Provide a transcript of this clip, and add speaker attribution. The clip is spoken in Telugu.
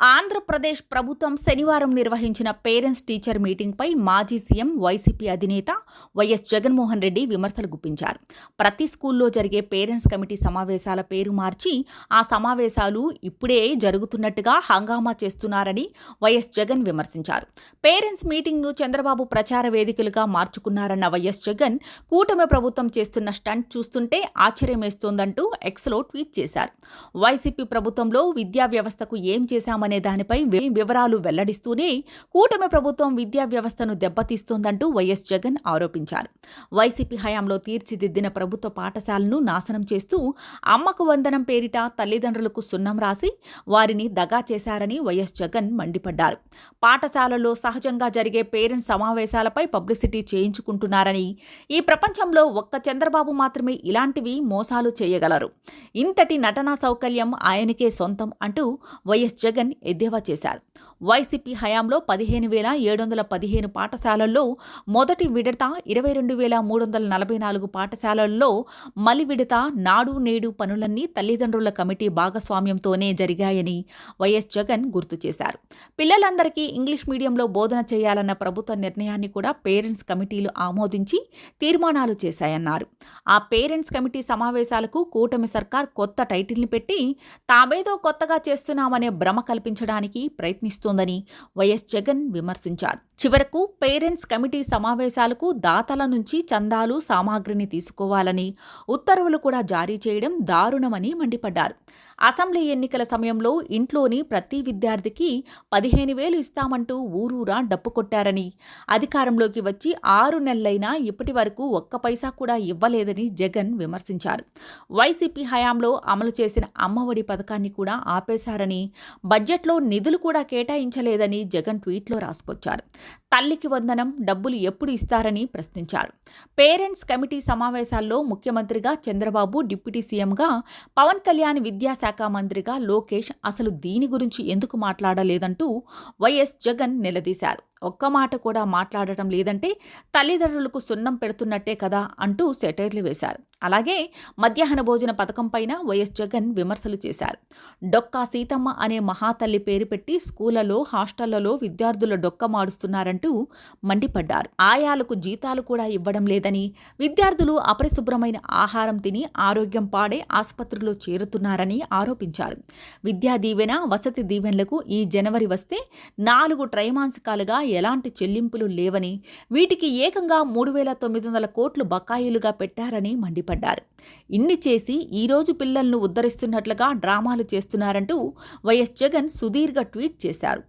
Speaker 1: ആ ఆంధ్రప్రదేశ్ ప్రభుత్వం శనివారం నిర్వహించిన పేరెంట్స్ టీచర్ మీటింగ్పై మాజీ సీఎం వైసీపీ అధినేత వైఎస్ జగన్మోహన్ రెడ్డి విమర్శలు గుప్పించారు. ప్రతి స్కూల్లో జరిగే పేరెంట్స్ కమిటీ సమావేశాల పేరు మార్చి ఆ సమావేశాలు ఇప్పుడే జరుగుతున్నట్టుగా హంగామా చేస్తున్నారని వైఎస్ జగన్ విమర్శించారు. పేరెంట్స్ మీటింగ్ను చంద్రబాబు ప్రచార వేదికలుగా మార్చుకున్నారన్న వైఎస్ జగన్ కూటమి ప్రభుత్వం చేస్తున్న స్టంట్ చూస్తుంటే ఆశ్చర్యమేస్తోందంటూ ఎక్స్లో ట్వీట్ చేశారు. వైసీపీ ప్రభుత్వంలో విద్యా వ్యవస్థకు ఏం చేశామనే దాని దానిపై వివరాలు వెల్లడిస్తూనే కూటమి ప్రభుత్వం విద్యా వ్యవస్థను దెబ్బతీస్తోందంటూ వైఎస్ జగన్ ఆరోపించారు. వైసీపీ హయాంలో తీర్చిదిద్దిన ప్రభుత్వ పాఠశాలను నాశనం చేస్తూ అమ్మకు వందనం పేరిట తల్లిదండ్రులకు సున్నం రాసి వారిని దగా చేశారని వైఎస్ జగన్ మండిపడ్డారు. పాఠశాలలో సహజంగా జరిగే పేరెంట్స్ సమావేశాలపై పబ్లిసిటీ చేయించుకుంటున్నారని ఈ ప్రపంచంలో ఒక్క చంద్రబాబు మాత్రమే ఇలాంటివి మోసాలు చేయగలరు. ఇంతటి నటనా సౌకర్యం ఆయనకే సొంతం అంటూ వైఎస్ జగన్ ఎద్దేవా చేశారు. వైసీపీ హయాంలో పదిహేను వేల ఏడు వందల పదిహేను పాఠశాలల్లో మొదటి విడత ఇరవై రెండు వేల మూడు వందల నలభై నాలుగు పాఠశాలల్లో మలి విడత నాడు నేడు పనులన్నీ తల్లిదండ్రుల కమిటీ భాగస్వామ్యంతోనే జరిగాయని వైఎస్ జగన్ గుర్తు చేశారు. పిల్లలందరికీ ఇంగ్లీష్ మీడియంలో బోధన చేయాలన్న ప్రభుత్వ నిర్ణయాన్ని కూడా పేరెంట్స్ కమిటీలు ఆమోదించి తీర్మానాలు చేశాయన్నారు. ఆ పేరెంట్స్ కమిటీ సమావేశాలకు కూటమి సర్కార్ కొత్త టైటిల్ని పెట్టి తామేదో కొత్తగా చేస్తున్నామనే భ్రమ కల్పించడం కల్పించడానికి ప్రయత్నిస్తోందని వైఎస్ జగన్ విమర్శించారు. చివరకు పేరెంట్స్ కమిటీ సమావేశాలకు దాతల నుంచి చందాలు సామాగ్రిని తీసుకోవాలని ఉత్తర్వులు కూడా జారీ చేయడం దారుణమని మండిపడ్డారు. అసెంబ్లీ ఎన్నికల సమయంలో ఇంట్లోని ప్రతి విద్యార్థికి పదిహేను వేలు ఇస్తామంటూ ఊరూరా డప్పు కొట్టారని అధికారంలోకి వచ్చి ఆరు నెలలైనా ఇప్పటి వరకు ఒక్క పైసా కూడా ఇవ్వలేదని జగన్ విమర్శించారు. వైసీపీ హయాంలో అమలు చేసిన అమ్మఒడి పథకాన్ని కూడా ఆపేశారని బడ్జెట్లో నిధులు కూడా కేటాయించలేదని జగన్ ట్వీట్లో రాసుకొచ్చారు. తల్లికి వందనం డబ్బులు ఎప్పుడు ఇస్తారని ప్రశ్నించారు. పేరెంట్స్ కమిటీ సమావేశాల్లో ముఖ్యమంత్రిగా చంద్రబాబు డిప్యూటీ సీఎంగా పవన్ కళ్యాణ్ విద్యాశాఖ మంత్రిగా లోకేష్ అసలు దీని గురించి ఎందుకు మాట్లాడలేదంటూ వైఎస్ జగన్ నిలదీశారు. ఒక్క మాట కూడా మాట్లాడటం లేదంటే తల్లిదండ్రులకు సున్నం పెడుతున్నట్టే కదా అంటూ సెటైర్లు వేశారు. అలాగే మధ్యాహ్న భోజన పథకం పైన వైఎస్ జగన్ విమర్శలు చేశారు. డొక్కా సీతమ్మ అనే మహాతల్లి పేరు పెట్టి స్కూళ్ళలో హాస్టళ్ళలో విద్యార్థుల డొక్క మాడుస్తున్నారంటూ మండిపడ్డారు. ఆయాలకు జీతాలు కూడా ఇవ్వడం లేదని విద్యార్థులు అపరిశుభ్రమైన ఆహారం తిని ఆరోగ్యం పాడే ఆసుపత్రిలో చేరుతున్నారని ఆరోపించారు. విద్యా దీవెన వసతి దీవెనలకు ఈ జనవరి వస్తే నాలుగు త్రైమాసికాలుగా ఎలాంటి చెల్లింపులు లేవని వీటికి ఏకంగా మూడు వేల తొమ్మిది వందల కోట్లు బకాయిలుగా పెట్టారని మండిపడ్డారు. మండిపడ్డారు ఇన్ని చేసి ఈరోజు పిల్లలను ఉద్ధరిస్తున్నట్లుగా డ్రామాలు చేస్తున్నారంటూ వైఎస్ జగన్ సుదీర్ఘ ట్వీట్ చేశారు.